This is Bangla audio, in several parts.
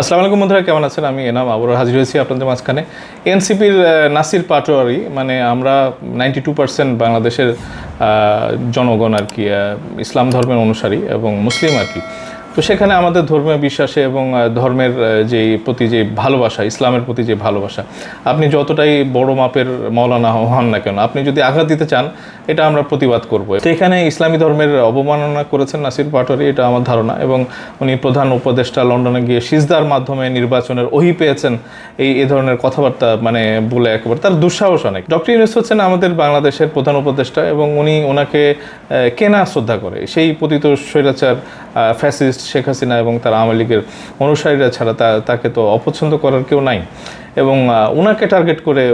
আসসালামু আলাইকুম বন্ধুরা, কেমন আছেন? আমি এনাম আবার হাজির হয়েছি আপনাদের মাঝখানে। এনসিপির নাসির পাটোয়ারি মানে আমরা নাইনটি টু পার্সেন্ট বাংলাদেশের জনগণ আর কি ইসলাম ধর্মের অনুসারী এবং মুসলিম আর কি। তো সেখানে আমাদের ধর্মীয় বিশ্বাসে এবং ধর্মের যে প্রতি যে ভালোবাসা, ইসলামের প্রতি যে ভালোবাসা, আপনি যতটাই বড় মাপের মৌলানা হন না কেন, আপনি যদি আঘাত দিতে চান, এটা আমরা প্রতিবাদ করব। তো এখানে ইসলামী ধর্মের অবমাননা করেছেন নাসির পাটোয়ারি, এটা আমার ধারণা, এবং উনি প্রধান উপদেষ্টা লন্ডনে গিয়ে সিজদার মাধ্যমে নির্বাচনের ওহি পেয়েছেন, এই, এ ধরনের কথাবার্তা মানে বলে একেবারে তার দুঃসাহস অনেক। ডক্টর ইউনুস হচ্ছেন আমাদের বাংলাদেশের প্রধান উপদেষ্টা, এবং উনি ওনাকে কেনা শ্রদ্ধা করে। সেই পতিত স্বৈরাচার ফ্যাসিস্ট শেখ হাসিনা এবং তার আওয়ামী লীগের অনুসারীরা ছাড়া তা- তাকে তো অপছন্দ করার কেউ নাই। এবং ওনাকে টার্গেট করে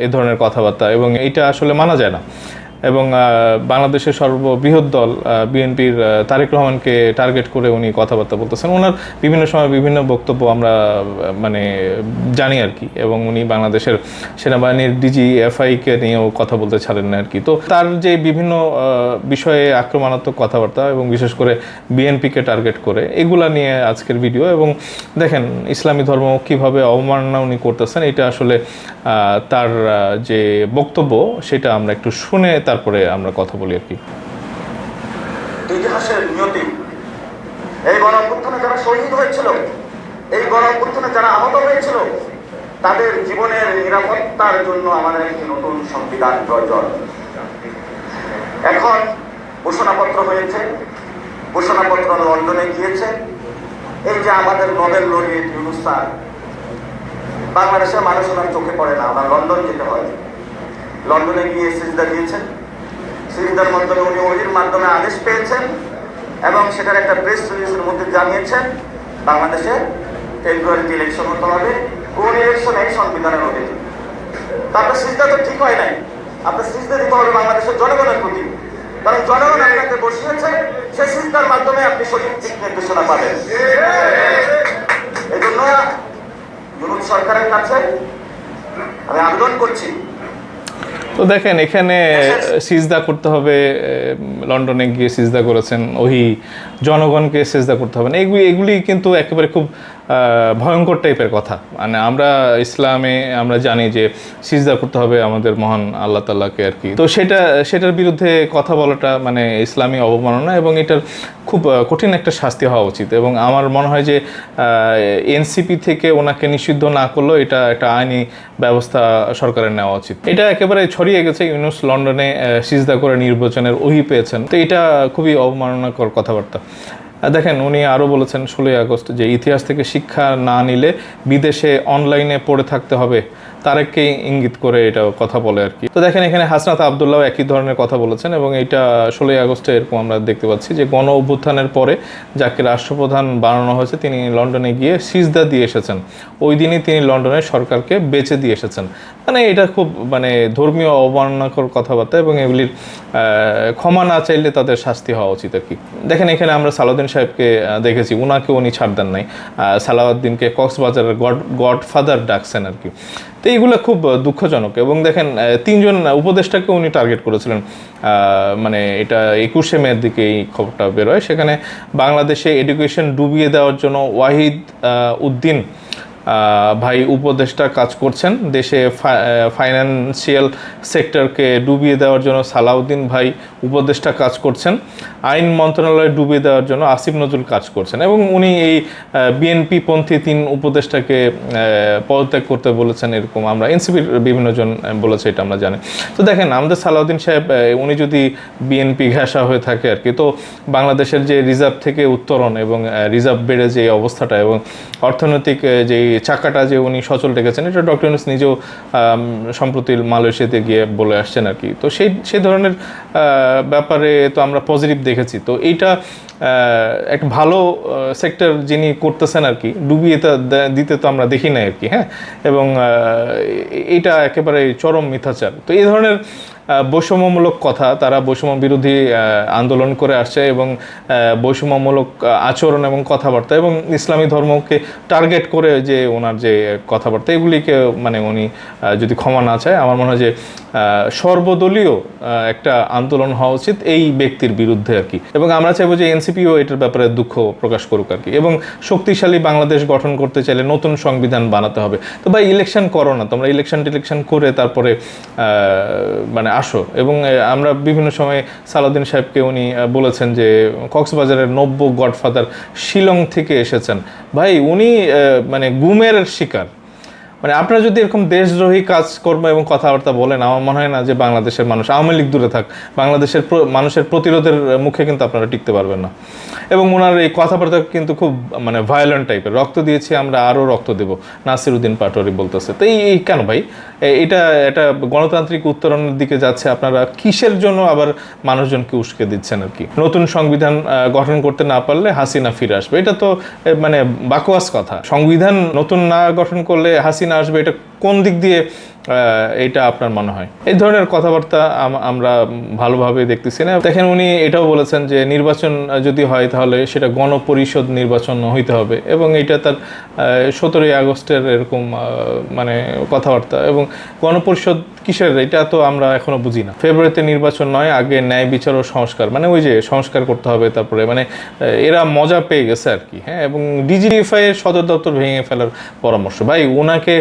এ ধরনের কথাবার্তা এবং এইটা আসলে মানা যায় না। এবং বাংলাদেশের সর্ববৃহৎ দল বিএনপির তারেক রহমানকে টার্গেট করে উনি কথাবার্তা বলতেছেন। ওনার বিভিন্ন সময় বিভিন্ন বক্তব্য আমরা মানে জানি আর কি। এবং উনি বাংলাদেশের সেনাবাহিনীর ডিজি এফআইকে নিয়েও কথা বলতে ছাড়েন না আর কি। তো তার যে বিভিন্ন বিষয়ে আক্রমণাত্মক কথাবার্তা এবং বিশেষ করে বিএনপিকে টার্গেট করে, এগুলা নিয়ে আজকের ভিডিও এবং দেখেন, ইসলামী ধর্ম কীভাবে অবমাননা উনি করতেছেন, এটা আসলে তার যে বক্তব্য, সেটা আমরা একটু শুনে তারপরে আমরা কথা বলি আর কি। ইতিহাসের নিয়তি। এই গণ অভ্যুত্থানে যারা শহীদ হয়েছিল, এই গণ অভ্যুত্থানে যারা আহত হয়েছিল, তাদের জীবনের নিরাপত্তার জন্য আমাদের একটি নতুন সংবিধান প্রয়োজন এখন ঘোষণাপত্র হয়েছে, ঘোষণাপত্র লন্ডনে গিয়েছে। এই যে আমাদের নোবেল লরিয়েট ইউনুস বাংলাদেশের মানুষ চোখে পড়ে না ওনার লন্ডন যেতে হয়। লন্ডনে গিয়ে সিজদা দিয়েছেন। সিজদার মাধ্যমে উনি ওহির মাধ্যমে আদেশ পেয়েছেন এবং সেটার একটা প্রেস রিলিজের মধ্যে জানিয়েছেন, বাংলাদেশে ফেব্রুয়ারিতে ইলেকশন হতে হবে, কোন ইলেকশন এই সংবিধানের অধীনে তা আপনার সিজদা তো ঠিক হয় নাই। আপনার সিজদা দিতে হবে বাংলাদেশের জনগণের প্রতি। কারণ জনগণ আপনাকে বসিয়েছে তো দেখেন, এখানে সিজদা করতে হবে লন্ডনে গিয়ে সিজদা করেছেন ওই জনগণকে সিজদা করতে হবে না। এগুলি এগুলি কিন্তু একেবারে খুব ভয়ঙ্কর টাইপের কথা। মানে আমরা ইসলামে, আমরা জানি যে সিজদা করতে হবে আমাদের মহান আল্লাহ তাল্লাহকে আর কি তো সেটা, সেটার বিরুদ্ধে কথা বলাটা মানে ইসলামী অবমাননা এবং এটার খুব কঠিন একটা শাস্তি হওয়া উচিত। এবং আমার মনে হয় যে এনসিপি থেকে ওনাকে নিষিদ্ধ না করলেও এটা একটা আইনি ব্যবস্থা সরকারের নেওয়া উচিত। এটা একেবারে ছড়িয়ে গেছে, ইউনুস লন্ডনে সিজদা করে নির্বাচনের ওহি পেয়েছেন। তো এটা খুবই অবমাননাকর কথাবার্তা। দেখেন, উনি আরও বলেছেন ষোলোই আগস্ট যে ইতিহাস থেকে শিক্ষা না নিলে বিদেশে অনলাইনে পড়ে থাকতে হবে। তারেককে ইঙ্গিত করে এটা কথা বলে আর কি। তো দেখেন, এখানে হাসনাত আবদুল্লাহ একই ধরনের কথা বলেছেন এবং এটা ষোলোই আগস্টে এরকম আমরা দেখতে পাচ্ছি যে গণ অভ্যুত্থানের পরে যাকে রাষ্ট্রপ্রধান বানানো হয়েছে, তিনি লন্ডনে গিয়ে সিজদা দিয়ে এসেছেন। ওই দিনই তিনি লন্ডনের সরকারকে বেচে দিয়ে এসেছেন। মানে এটা খুব মানে ধর্মীয় অবমাননাকর কথাবার্তা এবং এগুলির ক্ষমা না চাইলে তাদের শাস্তি হওয়া উচিত আর কি। দেখেন, এখানে আমরা সালাউদ্দিন সাহেবকে দেখেছি। ওনাকে উনি ছাড় দেন নাই। সালাউদ্দিনকে কক্সবাজারের গড, গডফাদার ডাকছেন আর কি। তো এইগুলো খুব দুঃখজনক। এবং দেখেন তিনজন উপদেষ্টাকে উনি টার্গেট করেছিলেন। মানে এটা একুশে মেয়ের দিকে এই খবরটা বেরোয়। সেখানে বাংলাদেশে এডুকেশন ডুবিয়ে দেওয়ার জন্য ওয়াহিদ উদ্দিন ভাই উপদেষ্টা কাজ করছেন। দেশে ফাইন্যান্সিয়াল সেক্টরকে ডুবিয়ে দেওয়ার জন্য সালাউদ্দিন ভাই উপদেষ্টা কাজ করছেন। আইন মন্ত্রণালয়ে ডুবিয়ে দেওয়ার জন্য আসিফ নজরুল কাজ করছেন এবং উনি এই বিএনপি পন্থী তিন উপদেষ্টাকে পদত্যাগ করতে বলেছেন এরকম আমরা। এনসিপির বিভিন্ন জন বলেছে এটা আমরা জানি। তো দেখেন আমাদের সালাউদ্দিন সাহেব উনি যদি বিএনপি ঘেঁষা হয়ে থাকে আর কি তো বাংলাদেশের যে রিজার্ভ থেকে উত্তরণ এবং রিজার্ভ বেড়ে যে অবস্থাটা এবং অর্থনৈতিক আহ, যে চাকাটা যে উনি সচল রেখেছেন, এটা ডক্টর ইউনুস নিজেও সম্প্রতি মালয়েশিয়াতে গিয়ে বলে আসছেন আর কি। তো সেই সেই ধরনের ব্যাপারে তো আমরা পজিটিভ দেখেছি। তো এইটা একটা ভালো সেক্টর যিনি করতেছেন আর কি, ডুবিয়ে দিতে তো আমরা দেখি নাই আর কি হ্যাঁ? এবং এইটা একেবারে চরম মিথ্যাচার। তো এই ধরনের বৈষম্যমূলক কথা, তারা বৈষম্য বিরোধী আন্দোলন করে আসছে এবং বৈষম্যমূলক আচরণ এবং কথাবার্তা এবং ইসলামী ধর্মকে টার্গেট করে যে ওনার যে কথাবার্তা, এগুলিকে মানে উনি যদি ক্ষমা না চায়, আমার মনে হয় যে সর্বদলীয় একটা আন্দোলন হওয়া উচিত এই ব্যক্তির বিরুদ্ধে আর কি। এবং আমরা চাইব যে এনসিপিও এটার ব্যাপারে দুঃখ প্রকাশ করুক আর কি এবং শক্তিশালী বাংলাদেশ গঠন করতে চাইলে নতুন সংবিধান বানাতে হবে। তো ভাই ইলেকশন করো না, তোমরা ইলেকশন টিলেকশন করে তারপরে মানে আসো। এবং আমরা বিভিন্ন সময় সালাউদ্দিন সাহেবকে উনি বলেছেন যে, কক্সবাজারের নব্য গডফাদার শিলং থেকে এসেছেন। ভাই, উনি মানে গুমের শিকার। মানে আপনারা যদি এরকম দেশদ্রোহী কাজকর্ম এবং কথাবার্তা বলেন, আমার মনে হয় না যে বাংলাদেশের মানুষ, আওয়ামী লীগ দূরে থাক, বাংলাদেশের মানুষের প্রতিরোধের মুখে কিন্তু আপনারা টিকতে পারবেন না। এবং ওনার এই কথাবার্তা কিন্তু খুব মানে ভায়োলেন্ট টাইপের রক্ত দিয়েছি, আমরা আরও রক্ত দেব, নাসিরুদ্দিন পাটোয়ারি বলতেছে। তো এই কেন ভাই? এটা এটা গণতান্ত্রিক উত্তরণের দিকে যাচ্ছে, আপনারা কিসের জন্য আবার মানুষজনকে উস্কে দিচ্ছেন আর কি? নতুন সংবিধান গঠন করতে না পারলে হাসিনা ফিরে আসবে। এটা তো মানে বাকোয়াস কথা। সংবিধান নতুন না গঠন করলে হাসিনা আসবে এটা কোন দিক দিয়ে এটা আপনার মনে হয়? এই ধরনের কথাবার্তা আমরা ভালোভাবে দেখতেছি না। দেখেন উনি এটাও বলেছেন যে নির্বাচন যদি হয় তাহলে সেটা গণপরিষদ নির্বাচন হইতে হবে এবং এটা তার সতেরোই আগস্টের এরকম মানে কথাবার্তা এবং গণপরিষদ কিসের? এটা তো আমরা এখনও বুঝি না। ফেব্রুয়ারিতে নির্বাচন নয়, আগে ন্যায় বিচার ও সংস্কার। মানে ওই যে সংস্কার করতে হবে তারপরে। মানে এরা মজা পেয়ে গেছে আর কি হ্যাঁ? এবং ডিজিএফআই এর সদর দপ্তর ভেঙে ফেলার পরামর্শ। ভাই ওনাকে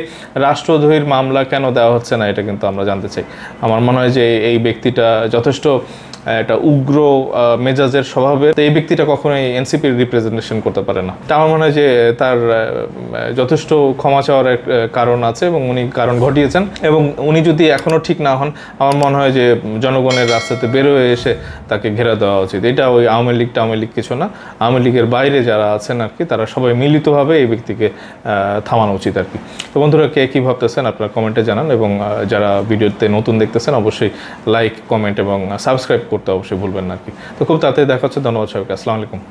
রাষ্ট্রদ্রোহীর মামলা কেন দেওয়া হচ্ছে না, এটা কিন্তু আমরা জানতে চাই। আমার মনে হয় যে এই ব্যক্তিটা যথেষ্ট একটা উগ্র মেজাজের স্বভাবের, তো এই ব্যক্তিটা কখনোই এনসিপির রিপ্রেজেন্টেশন করতে পারে না। তা আমার মনে হয় যে তার যথেষ্ট ক্ষমা চাওয়ার কারণ আছে এবং উনি কারণ ঘটিয়েছেন এবং উনি যদি এখনও ঠিক না হন, আমার মনে হয় যে জনগণের রাস্তাতে বেরোয় এসে তাকে ঘেরা দেওয়া উচিত। এটা ওই আওয়ামী লীগ টাওয়ামী লীগ কিছু না। আওয়ামী লীগের বাইরে যারা আছেন আর কি, তারা সবাই মিলিতভাবে এই ব্যক্তিকে থামানো উচিত আর কি। তো বন্ধুরা, কে কী ভাবতেছেন আপনারা কমেন্টে জানান এবং যারা ভিডিওতে নতুন দেখতেছেন, অবশ্যই লাইক, কমেন্ট এবং সাবস্ক্রাইব করতে অবশ্যই ভুলবেন না আর কি। তো খুব তাড়াতাড়ি দেখা হচ্ছে, ধন্যবাদ সবাইকে, আসসালামু আলাইকুম।